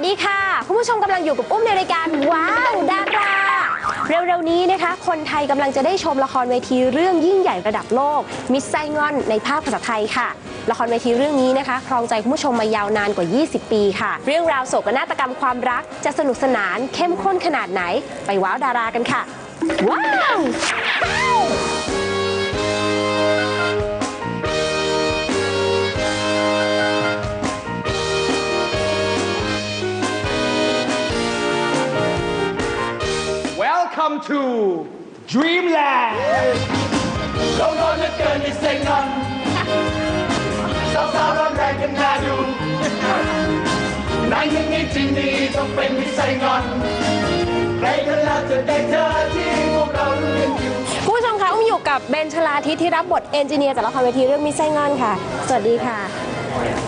สดีค่ะ คุณผู้ชมกำลังอยู่กับอุ้มในรายการว้าวดาราเร็วๆนี้นะคะ คนไทยกำลังจะได้ชมละครเวทีเรื่องยิ่งใหญ่ระดับโลก มิสไซงอนในภาคภาษาไทยค่ะ ละครเวทีเรื่องนี้นะคะ ครองใจคุณผู้ชมมายาวนานกว่า 20 ปีค่ะ เรื่องราวโศกนาฏกรรมความรัก จะสนุกสนานเข้มข้นขนาดไหน ไปว้าวดารากันค่ะ ว้าว Welcome to Dreamland เรานอนเหลือเกินในเซ็งนอนสาวสาวร้อนแรงกันน่าดูนายยังนี้จริงดีต้องเป็นมิสไซงอนใครกันแล้วจะได้เจอที่พวกเราเรียนอยู่คุณผู้ชมคะอุ้มอยู่กับเบนชลาทิศที่รับบทเอนจิเนียร์จากละครเวทีเรื่องมิไซงอนค่ะ สวัสดีค่ะ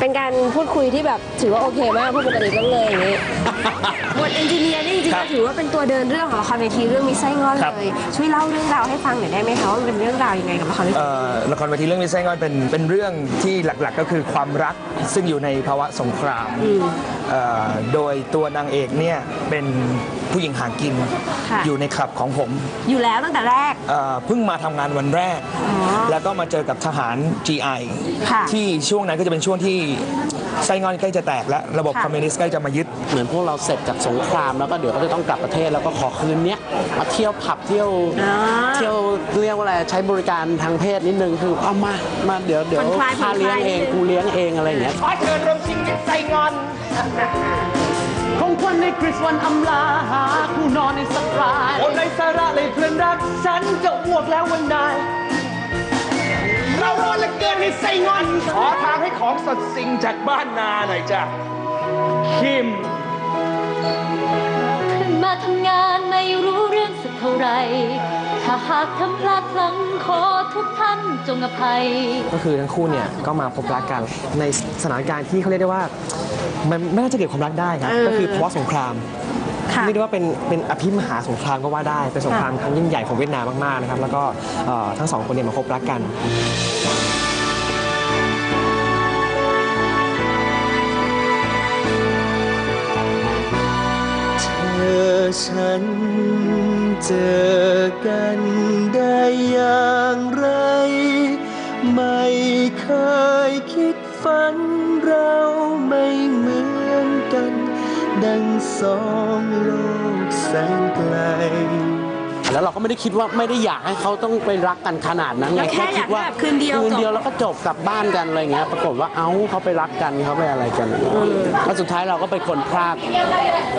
เป็นการพูดคุยที่แบบถือว่าโอเคมากพูดปกติเรื่องเลยอย่างนี้ บทเอนจิเนียร์นี่จริงครับๆถือว่าเป็นตัวเดินเรื่องของละครเวทีเรื่องมิสไซงอนครับ เลย ช่วยเล่าเรื่องราวให้ฟังหน่อยได้ไหมคะว่ามันเป็นเรื่องราวยังไงกับละครเวที เอ่อละครเวทีเรื่องมิสไซงอนเป็นเป็นเรื่องที่หลักๆก็คือความรักซึ่งอยู่ในภาวะสงครามเอ่อโดยตัวนางเอกเนี่ยเป็นผู้หญิงหากินค่ะอยู่ในคลับของผม อยู่แล้วตั้งแต่แรกเอ่อเพิ่งมาทำงานวันแรก แล้วก็มาเจอกับทหาร GI ค่ะที่ช่วงนั้นก็จะเป็นช่วงที่ไส้งอนใกล้จะแตกแล้ว ระบบค่ะคอมมิวนิสต์ใกล้จะมายึด เหมือนพวกเราเสร็จจากสงครามแล้วก็เดี๋ยวก็จะต้องกลับประเทศแล้วก็ขอคืนเนี้ยมาเที่ยวผับเที่ยวอ่าเที่ยวเรียกว่าอะไรใช้บริการทางเพศนิดนึงคือเอามามาเดี๋ยวเดี๋ยวผ่อนคลายค่าเลี้ยงผ่อนคลายเองนิดนึงกูเลี้ยงเองอะไรอย่างเงี้ยขอเชิญรวมชิงมิสไซงอนของขวัญในคริสต์วันอำลาหาคู่นอนในสักรายโอนในสาระเลยเพื่อนรัก ฉันจะอ้วกแล้ววันนายเราร้อนเหลือเกินในไซงอน ขอทางให้ของสดสิ่งจากบ้านนาหน่อยจ้ะคิมขึ้นมาทำงานไม่รู้เรื่องสักเท่าไหร ถ้าหากทำพลาดพลั้งขอทุกท่านจงอภัย ก็คือทั้งคู่เนี่ยก็มาพบรักกันในสถานการณ์ที่เขาเรียกได้ว่า มันไม่น่าจะเกิดความรักได้ครับเออก็คือภาวะสงครามค่ะเรียกได้ว่าเป็นเป็นอภิมหาสงครามก็ว่าได้ เป็นสงครามครั้งยิ่งใหญ่ของเวียดนามมากๆนะครับ แล้วก็เอ่อทั้งสองคนเนี่ยมาพบรักกัน อฉันเจอกันได้อย่างไร ไม่เคยคิดฝันเราไม่เหมือนกัน ดังสองโลกแสนไกล แล้วเราก็ไม่ได้คิดว่าไม่ได้อยากให้เขาต้องไปรักกันขนาดนั้นไงเราแค่อยากให้แบบคืนเดียวคืนเดียวจบ แล้วก็จบกลับบ้านกันอะไรเงี้ยปรากฏว่าเอ้าเขาไปรักกันเขาไปอะไรกันแล้วสุดท้ายเราก็เป็นคนพลาด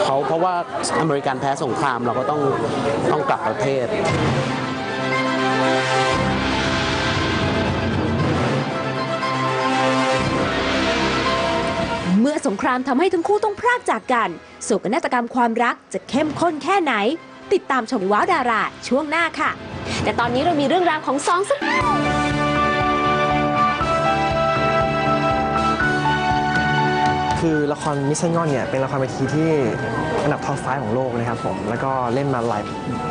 เขาเพราะว่าอเมริกันแพ้สงครามเราก็ต้องต้องกลับประเทศ เมื่อสงครามทำให้ทั้งคู่ต้องพรากจากกันโศกนาฏกรรมความรักจะเข้มข้นแค่ไหน ติดตามชมว้าวดาราช่วงหน้าค่ะ แต่ตอนนี้เรามีเรื่องราวของสองสุดคือละครมิสซันงอนเนี่ยเป็นละครเวทีที่อันดับท็อปไฟของโลกนะครับผมแล้วก็เล่นมาหลาย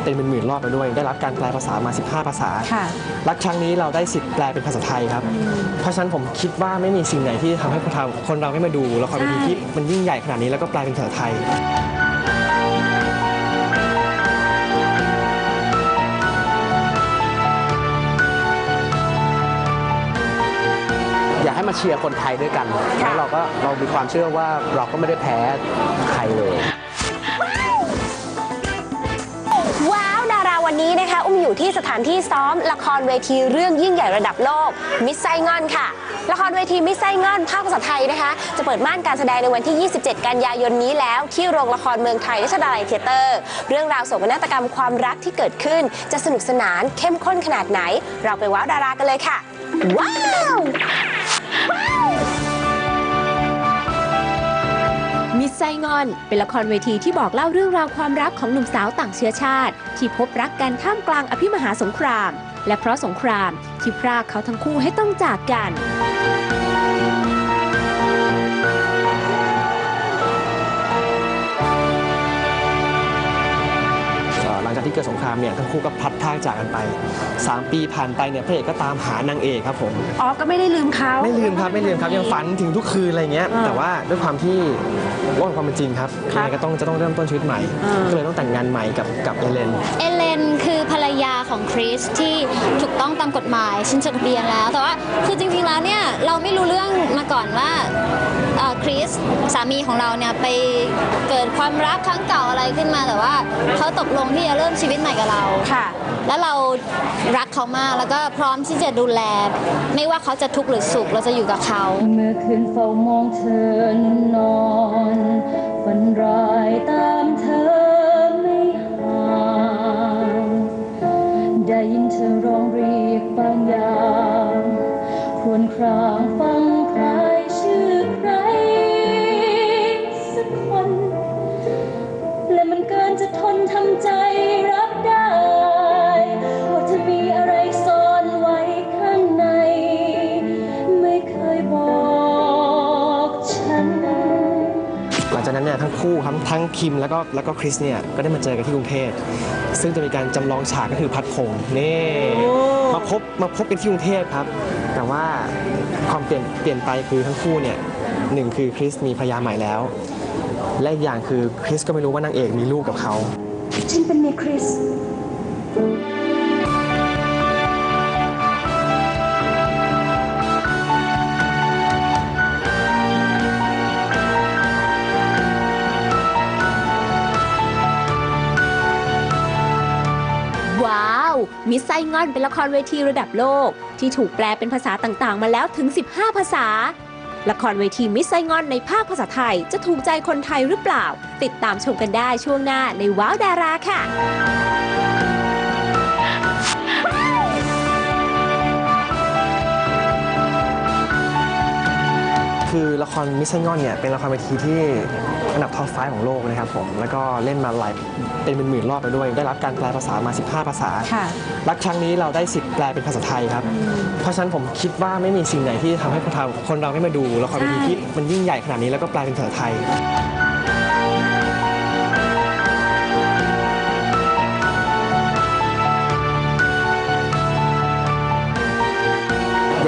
เป็นหมื่นๆรอบแล้วด้วย ได้รับการแปลภาษามา 15 ภาษาค่ะและครั้งนี้เราได้สิทธิ์แปลเป็นภาษาไทยครับ เพราะฉะนั้นผมคิดว่าไม่มีสิ่งไหนที่ทำให้คนเราคนเราไม่มาดูละครเวทีที่มันยิ่งใหญ่ขนาดนี้แล้วก็แปลเป็นภาษาไทย ชียร์คนไทยด้วยกันแล้วเราก็เรามีความเชื่อว่าเราก็ไม่ได้แพ้ใครเลยว้าวดาราวันนี้นะคะ อุ้มอยู่ที่สถานที่ซ้อมละครเวทีเรื่องยิ่งใหญ่ระดับโลก มิสไซงอนค่ะ ละครเวทีมิสไซงอนภาคภาษาไทยนะคะ จะเปิดม่านการแสดงในวันที่ 27 กันยายนนี้แล้ว ที่โรงละครเมืองไทยรัชดาลัยเทเตอร์ เรื่องราวโศกนาฏกรรมความรักที่เกิดขึ้น จะสนุกสนานเข้มข้นขนาดไหน เราไปว้าวดารากันเลยค่ะ ว้าว มิสไซงอน เป็นละครเวทีที่บอกเล่าเรื่องราวความรักของหนุ่มสาวต่างเชื้อชาติ ที่พบรักกันท่ามกลางอภิมหาสงคราม และเพราะสงครามที่พรากเขาทั้งคู่ให้ต้องจากกัน เอ่อหลังจากที่เกิดสงครามามเนี่ยทั้งคู่ก็พลัดพรากจากกันไป 3 ปีผ่านไปเนี่ยพระเอกก็ตามหานางเอกครับผมอ๋อก็ไม่ได้ลืมเขาไม่ลืมครับไม่ลืมครับยังฝันถึงทุกคืนอะไรเงี้ยอ่าแต่ว่าด้วยความที่ว่าความเป็นจริงครับครับยังไงก็ต้องจะต้องเริ่มต้นชีวิตใหม่อ่าก็เลยต้องแต่งงานใหม่กับกับเอเลนเอเลนคือภรรยาของคริสที่ถูกต้องตามกฎหมายฉันจดทะเบียนแล้ว แต่ว่าคือจริงๆแล้วเนี่ยเราไม่รู้เรื่องมาก่อนว่าเอ่อ คริสสามีของเราเนี่ยไปเกิดความรักครั้งเก่าอะไรขึ้นมาแต่ว่าเขาตกลงที่จะเริ่มชีวิตใหม่กับเรา ค่ะ แล้วเรารักเขามากแล้วก็พร้อมที่จะดูแล ไม่ว่าเขาจะทุกข์หรือสุขเราจะอยู่กับเขา เมื่อคืนเฝ้ามองเธอนอนฝัน ครับทั้งคิมแล้วก็แล้วก็คริสเนี่ยก็ได้มาเจอกันที่กรุงเทพซึ่งจะมีการจำลองฉากก็คือพัดพงษ์นี่มาพบมาพบกันที่กรุงเทพครับ แต่ว่าความเปลี่ยนเปลี่ยนไปคือทั้งคู่เนี่ยหนึ่งคือคริสมีภรรยาใหม่แล้ว และอีกอย่างคือคริสก็ไม่รู้ว่านางเอกมีลูกกับเขาฉันเป็นเมียคริส มิสไซงอนเป็นละครเวทีระดับโลก ที่ถูกแปลเป็นภาษาต่างๆ มาแล้วถึง 15 ภาษา ละครเวทีมิสไซงอนในภาคภาษาไทยจะถูกใจคนไทยหรือเปล่า ติดตามชมกันได้ช่วงหน้าในว้าวดาราค่ะ คือละครมิสซังอนเนี่ยเป็นละครเวทีที่อันดับท็อปไฟของโลกนะครับผมแล้วก็เล่นมาหลายเป็นหมื่นๆรอบไปด้วย ได้รับการแปลภาษามา 15 ภาษาค่ะและครั้งนี้เราได้สิทธิ์แปลเป็นภาษาไทยครับเพราะฉะนั้นผมคิดว่าไม่มีสิ่งไหนที่ทำให้คนเราคนเราไม่มาดูละครเวทีที่มันยิ่งใหญ่ขนาดนี้แล้วก็แปลเป็นภาษาไทย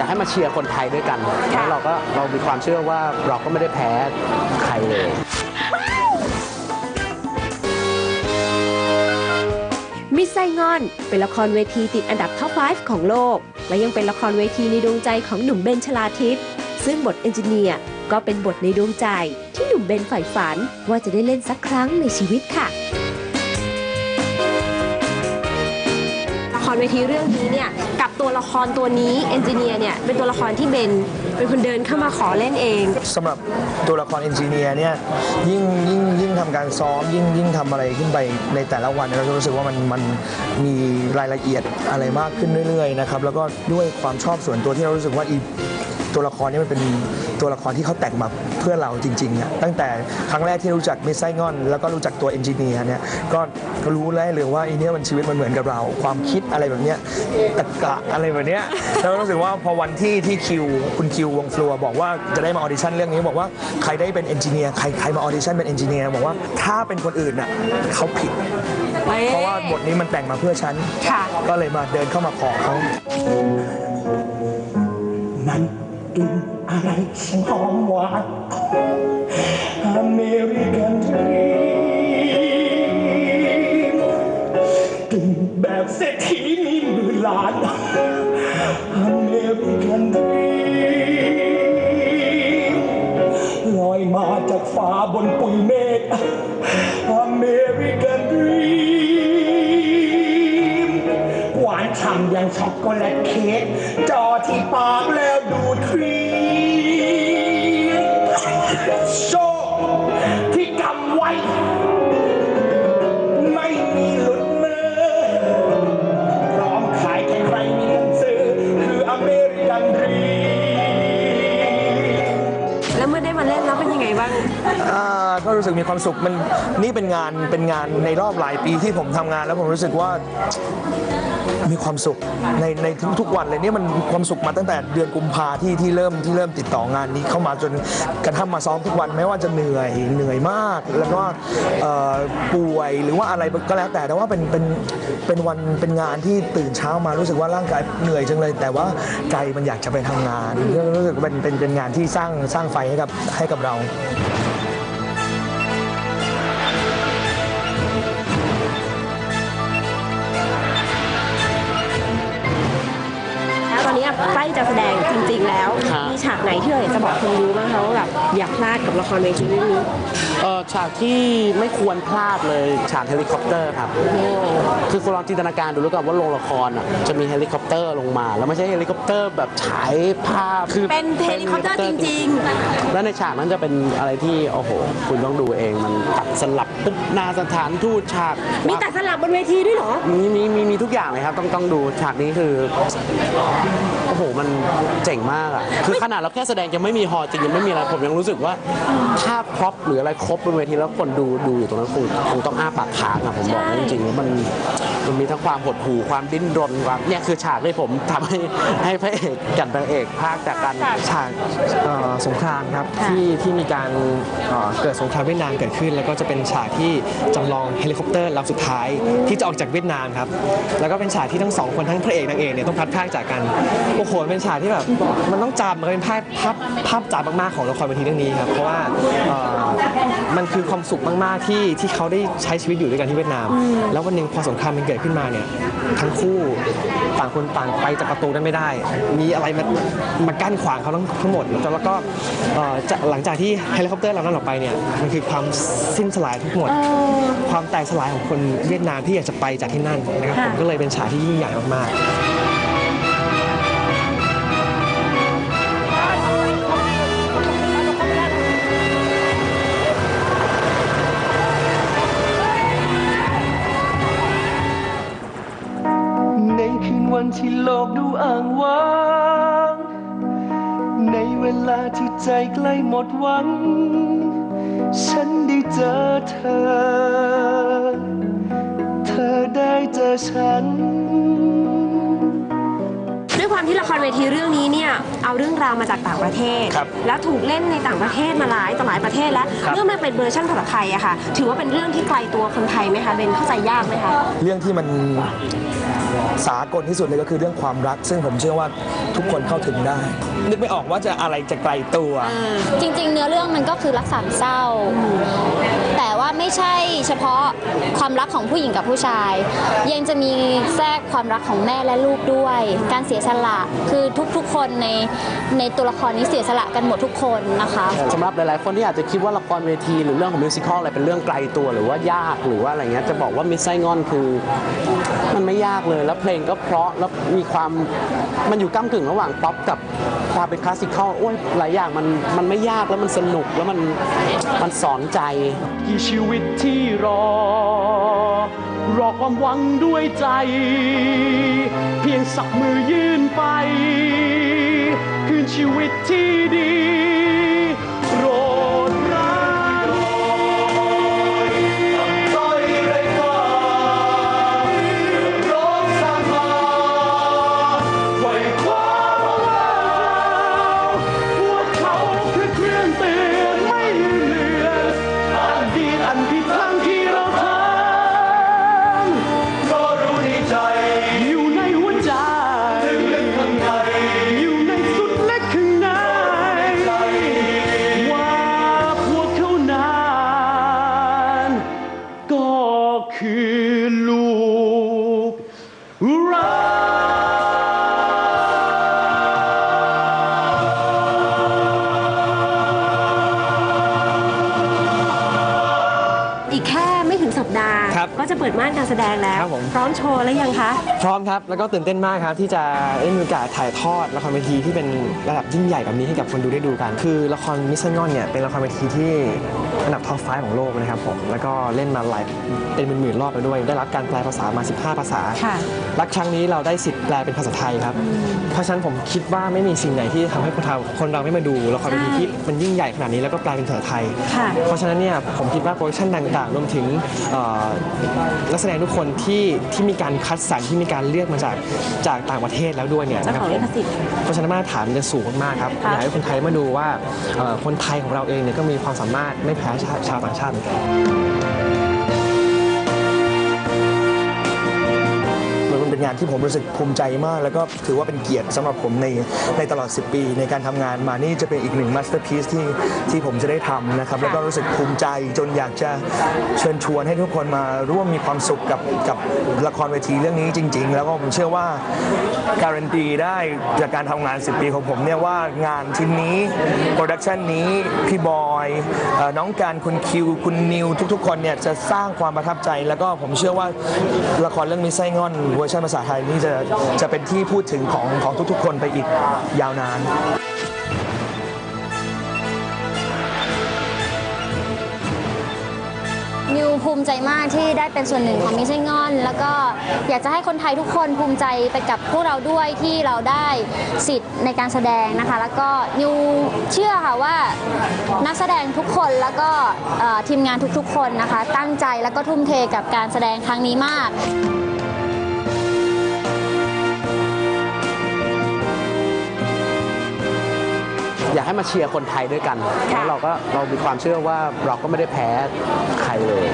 ากให้มาเชียร์คนไทยด้วยกันแล้วเราก็เรามีความเชื่อว่าเราก็ไม่ได้แพ้ใครเลยมิสไซงอน เป็นละครเวทีติดอันดับท็อป 5 ของโลก และยังเป็นละครเวทีในดวงใจของหนุ่มเบนชลาทิศซึ่งบทเอนจิเนียร์ก็เป็นบทในดวงใจ ที่หนุ่มเบนใฝ่ฝันว่าจะได้เล่นสักครั้งในชีวิตค่ะละครเวทีเรื่องนี้เนี่ยกับ ตัวละครตัวนี้เอนจิเนียร์เนี่ยเป็นตัวละครที่เบนเป็นคนเดินเข้ามาขอเล่นเอง สำหรับตัวละครเอนจิเนียร์เนี่ยยิ่งยิ่งยิ่งทำการซ้อมยิ่งยิ่งทำอะไรขึ้นไปในแต่ละวันเนี่ยเราจะรู้สึกว่ามันมันมีรายละเอียดอะไรมากขึ้นเรื่อยๆนะครับแล้วก็ด้วยความชอบส่วนตัวที่เรารู้สึกว่าอี ตัวละครนี้มันเป็นตัวละครที่เขาแต่งมาเพื่อเราจริงๆอะตั้งแต่ครั้งแรกที่รู้จักมิสไซงอน แล้วก็รู้จักตัวเอนจิเนียร์เนี่ยก็ก็รู้ได้เลยว่าอีเนี้ยมันชีวิตมันเหมือนกับเรา ความคิดอะไรแบบเนี้ยตะกะอะไรแบบเนี้ยแล้วรู้สึกว่าพอวันที่ที่คิวคุณคิววงฟลัวบอกว่าจะได้มาออดิชั่นเรื่องนี้บอกว่าใครได้เป็นเอนจิเนียร์ใครใครมาออดิชั่นเป็นเอนจิเนียร์บอกว่าถ้าเป็นคนอื่นน่ะเขาผิด เพราะว่าบทนี้มันแต่งมาเพื่อฉันค่ะก็เลยมาเดินเข้ามาขอเขามัน กลิ่นอะไรช่างหอมหวานอเมริกันดรีมกลิ่นแบบเศรษฐีมีหมื่นล้านอเมริกันดรีมลอยมาจากฟ้าบนปุยเมฆอเมริกันดรีมหวานฉ่ำอย่างช็อกโกแลต รู้สึกมีความสุขมันนี่เป็นงานเป็นงานในรอบหลายปีที่ผมทำงาน แล้วผมรู้สึกว่ามีความสุขในในทุกๆวันเลยเนี่ยมันความสุขมาตั้งแต่เดือนกุมภาที่ที่เริ่มที่เริ่มติดต่องานนี้เข้ามาจนกระทั่งมาซ้อมทุกวันแม้ว่าจะเหนื่อยเหนื่อยมาก แล้วก็ป่วยหรือว่าอะไรก็แล้วแต่แต่ว่าเป็นเป็นเป็นวันเป็นงานที่ตื่นเช้ามารู้สึกว่าร่างกายเหนื่อยจังเลย แต่ว่าใจมันอยากจะไปทำงานรู้สึกเป็นเป็นเป็นงานที่สร้างสร้างไฟให้กับให้กับเรา อนนี้ใกล้จะแสดงจริง ๆ แล้วครับ มีฉากไหนที่เราอยากจะบอกคนดูบ้างคะว่าแบบอย่าพลาดกับละครเวทีเรื่องนี้ เออฉากที่ไม่ควรพลาดเลยฉากเฮลิคอปเตอร์ครับ คือคุณลองจินตนาการดูแล้วกันว่าโรงละครอะจะมีเฮลิคอปเตอร์ลงมา แล้วไม่ใช่เฮลิคอปเตอร์แบบฉายภาพคือเป็นเฮลิคอปเตอร์จริงๆ แล้วในฉากนั้นจะเป็นอะไรที่โอ้โห คุณต้องดูเองมันตัดสลับปุ๊บหนาสถานทูตฉาก มีแต่สลับบนเวทีด้วยเหรอ มีมีมีมีทุกอย่างเลยครับ ต้องต้องดูฉากนี้คือโอ้โหมันเจ๋งมากอะคือขนาดเราแค่แสดงยังไม่มีฮอจริงยังไม่มีอะไรผมยังรู้สึกว่าถ้าพร็อพหรืออะไรครบบนเวทีแล้วคนดูดูอยู่ตรงนั้นคงคงต้องอ้าปากค้างอะผมบอกเลยจริงๆมันมันมีทั้งความหดหู่ความดิ้นรนความเนี่ยคือฉากที่ผมทำให้ให้พระเอกกับนางเอกภาคจากกันฉากเอ่อสงครามครับที่ที่มีการเอ่อเกิดสงครามเวียดนามเกิดขึ้น แล้วก็จะเป็นฉากที่จำลองเฮลิคอปเตอร์ลำสุดท้ายที่จะออกจากเวียดนามครับแล้วก็เป็นฉากที่ทั้งสองคนทั้งพระเอกนางเอกเนี่ยต้องพลัดพรากจากกันโอ้โหเป็นฉากที่แบบมันต้องจำมันเป็นภาพภาพภาพจำมากๆของละครเวทีเรื่องนี้ครับเพราะว่าเอ่อมันคือความสุขมากๆที่ที่เขาได้ใช้ชีวิตอยู่ด้วยกันที่เวียดนาม แล้ววันหนึ่งพอสงครามมันเกิดขึ้นมาเนี่ยทั้งคู่ต่างคนต่างไปจากประตูนั้นไม่ได้ มีอะไรมามากั้นขวางเขาทั้งทั้งหมดแล้วก็เอ่อจะหลังจากที่เฮลิคอปเตอร์ลำนั้นออกไปเนี่ยมันคือความสิ้นสลายทั้งหมด ความแตกสลายของคนเวียดนามที่อยากจะไปจากที่นั่นนะครับผมก็เลยเป็นฉากที่ยิ่งใหญ่มากๆ วันที่โลกดูอ่างว้าง ในเวลาที่ใจใกล้หมดหวัง ฉันได้เจอเธอ เธอได้เจอฉันด้วยความที่ละครเวทีเรื่องนี้เนี่ยเอาเรื่องราวมาจากต่างประเทศ ครับแล้วถูกเล่นในต่างประเทศมาหลายต่อหลายประเทศแล้วครับ เมื่อมันเป็นเวอร์ชันภาษาไทยอะค่ะ ถือว่าเป็นเรื่องที่ไกลตัวคนไทยไหมคะเบนเข้าใจยากไหมคะ เรื่องที่มัน สากลที่สุดเลยก็คือเรื่องความรัก ซึ่งผมเชื่อว่าทุกคนเข้าถึงได้ นึกไม่ออกว่าจะอะไรจะไกลตัว จริง ๆ เนื้อเรื่องมันก็คือรักสามเศร้า แต่ ไม่ใช่เฉพาะความรักของผู้หญิงกับผู้ชาย ยังจะมีแทรกความรักของแม่และลูกด้วย การเสียสละคือทุกๆคนในในตัวละครนี้เสียสละกันหมดทุกคนนะคะสำหรับหลายๆ คนที่อาจจะคิดว่าละครเวทีหรือเรื่องของมิวสิควลอะไรเป็นเรื่องไกลตัวหรือว่ายากหรือว่าอะไรเงี้ยจะบอกว่ามิสไซงอนคือมันไม่ยากเลยแล้วเพลงก็เพราะแล้วมีความมันอยู่ก้ากึ่งระหว่างป๊อปกับ ความเป็นคลาสสิคอลโอ้ยหลายอย่างมันมันไม่ยากแล้วมันสนุกแล้วมันมันสอนใจ กี่ชีวิตที่รอ รอความหวังด้วยใจ เพียงสักมือยื่นไป คืนชีวิตที่ดี คือลูกรักอีกแค่ไม่ถึงสัปดาห์ ครับก็จะเปิดม่านการแสดงแล้ว ครับผม พร้อมโชว์แล้วยังคะ พร้อมครับ แล้วก็ตื่นเต้นมากครับ ที่จะได้มีโอกาสถ่ายทอดละครเวทีที่เป็นระดับยิ่งใหญ่แบบนี้ให้กับคนดูได้ดูกัน คือละครมิสซันงอนเนี่ยเป็นละครเวทีที่ อันดับท็อปไฟของโลกนะครับผมแล้วก็เล่นมาหลายเป็นหมื่นๆรอบแล้วด้วย ได้รับการแปลภาษามา 15 ภาษาค่ะและครั้งนี้เราได้สิทธิ์แปลเป็นภาษาไทยครับ เพราะฉะนั้นผมคิดว่าไม่มีสิ่งไหนที่ทำให้คนเราคนเราไม่มาดูละครเวทีที่มันยิ่งใหญ่ขนาดนี้แล้วก็แปลเป็นภาษาไทยค่ะเพราะฉะนั้นเนี่ยผมคิดว่าโปรดักชั่นต่างๆรวมถึงเอ่อนักแสดงทุกคนที่ที่มีการคัดสรรที่มีการเลือกมาจากจากต่างประเทศแล้วด้วยเนี่ยเจ้าของลิขสิทธิ์เพราะฉะนั้นมาตรฐานมันจะสูงมากๆครับค่ะอยากให้คนไทยมาดูว่าเอ่อคนไทยของเราเองเนี่ยก็มีความสามารถไม่แพ้ชาวชาวต่างชาติเหมือนกัน เป็นงานที่ผมรู้สึกภูมิใจมาก แล้วก็ถือว่าเป็นเกียรติสำหรับผมในในตลอด 10 ปี ในการทำงานมานี่จะเป็นอีกหนึ่งมาสเตอร์พีซที่ที่ผมจะได้ทำนะครับ แล้วก็รู้สึกภูมิใจจนอยากจะเชิญชวนให้ทุกคนมาร่วมมีความสุขกับกับละครเวทีเรื่องนี้จริง ๆ แล้วก็ผมเชื่อว่าการันตีได้จากการทำงาน 10 ปีของผมเนี่ยว่างานชิ้นนี้โปรดักชันนี้พี่บอยเอ่อน้องการคุณคิวคุณนิวทุก ๆ คนเนี่ยจะสร้างความประทับใจ แล้วก็ผมเชื่อว่าละครเรื่องมิสไซงอนเวอร์ชันภาษาไทยนี่จะจะเป็นที่พูดถึงของของทุกๆ คนไปอีกยาวนานนิวภูมิใจมากที่ได้เป็นส่วนหนึ่งของมิชชั่นงอน แล้วก็อยากจะให้คนไทยทุกคนภูมิใจไปกับพวกเราด้วยที่เราได้สิทธิ์ในการแสดงนะคะ แล้วก็นิวเชื่อค่ะว่านักแสดงทุกคนแล้วก็ทีมงานทุกๆ คนนะคะ ตั้งใจแล้วก็ทุ่มเทกับการแสดงครั้งนี้มาก อยากให้มาเชียร์คนไทยด้วยกันแล้วเราก็เรามีความเชื่อว่าเราก็ไม่ได้แพ้ใครเลย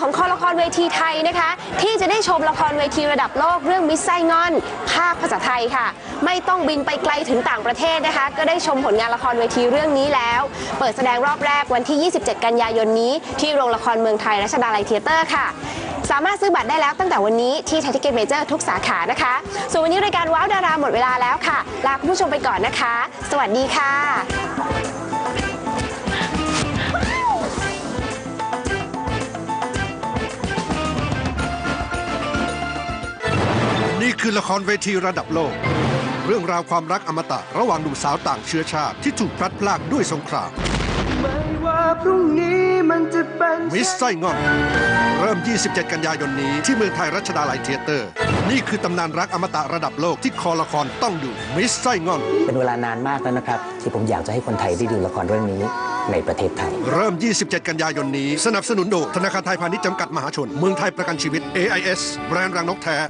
ของคอละครเวทีไทยนะคะ ที่จะได้ชมละครเวทีระดับโลกเรื่องมิสไซงอน ภาคภาษาไทยค่ะ ไม่ต้องบินไปไกลถึงต่างประเทศนะคะ ก็ได้ชมผลงานละครเวทีเรื่องนี้แล้ว เปิดแสดงรอบแรกวันที่ 27 กันยายนนี้ ที่โรงละครเมืองไทยรัชดาลัยเทเตอร์ค่ะสามารถซื้อบัตรได้แล้วตั้งแต่วันนี้ที่ไทยทิเก็ตเมเจอร์ทุกสาขานะคะ ส่วนวันนี้รายการว้าวดาราหมดเวลาแล้วค่ะ ลาคุณผู้ชมไปก่อนนะคะ สวัสดีค่ะ คือละครเวทีระดับโลก เรื่องราวความรักอมตะระหว่างหนุ่มสาวต่างเชื้อชาติที่ถูกพลัดพรากด้วยสงครามไม่ว่าพรุ่งนี้มันจะเป็นมิสไซงอน เริ่ม 27 กันยายนนี้ที่เมืองไทยรัชดาลัยเทเตอร์ นี่คือตำนานรักอมตะระดับโลกที่คอละครต้องดูมิสไซงอน เป็นเวลานานมากแล้วนะครับ ที่ผมอยากจะให้คนไทยได้ดูละครเรื่องนี้ในประเทศไทย เริ่ม 27 กันยายนนี้ สนับสนุนโดยธนาคารไทยพาณิชย์จำกัดมหาชน เมืองไทยประกันชีวิต AIS แบรนด์รังนกแท้